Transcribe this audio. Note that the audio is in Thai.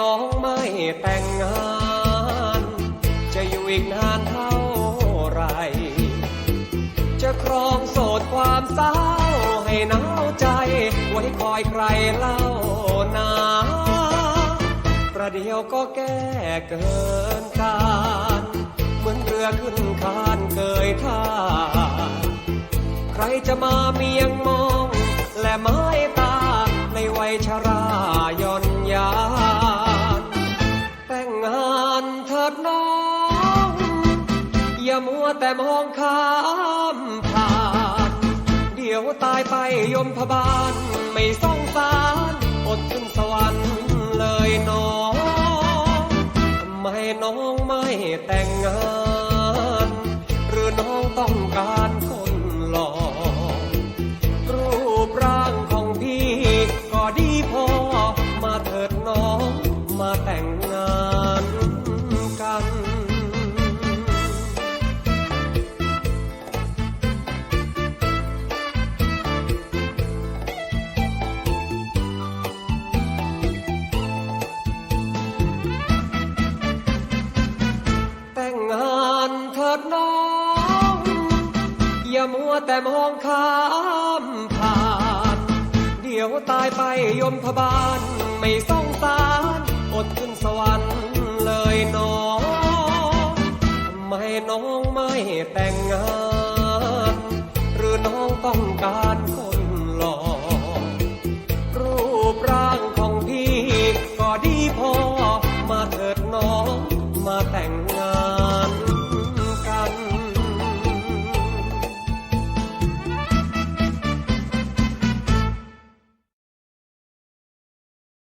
น้องไม่แต่งงาน จะอยู่อีกนานเท่าไร จะครองโสดความเศร้าให้หนาวใจ ไว้คอยใครเล่านาประเดี๋ยวก็แก้เกินการเหมือนเรือขึ้นคานเกยท่า ใครจะมาเมียงมอง อย่ามัวแต่มองข้ามผ่าน เดี๋ยวตายไปยมพบาล ไม่สงสารอดขึ้นสวรรค์เลยน้องทำไมน้องไม่แต่งงาน อย่ามัวแต่มองข้ามผ่าน เดี๋ยวตายไปยมพบาลไม่สงสารอดขึ้นสวรรค์เลยน้องไม่น้องไม่แต่งงาน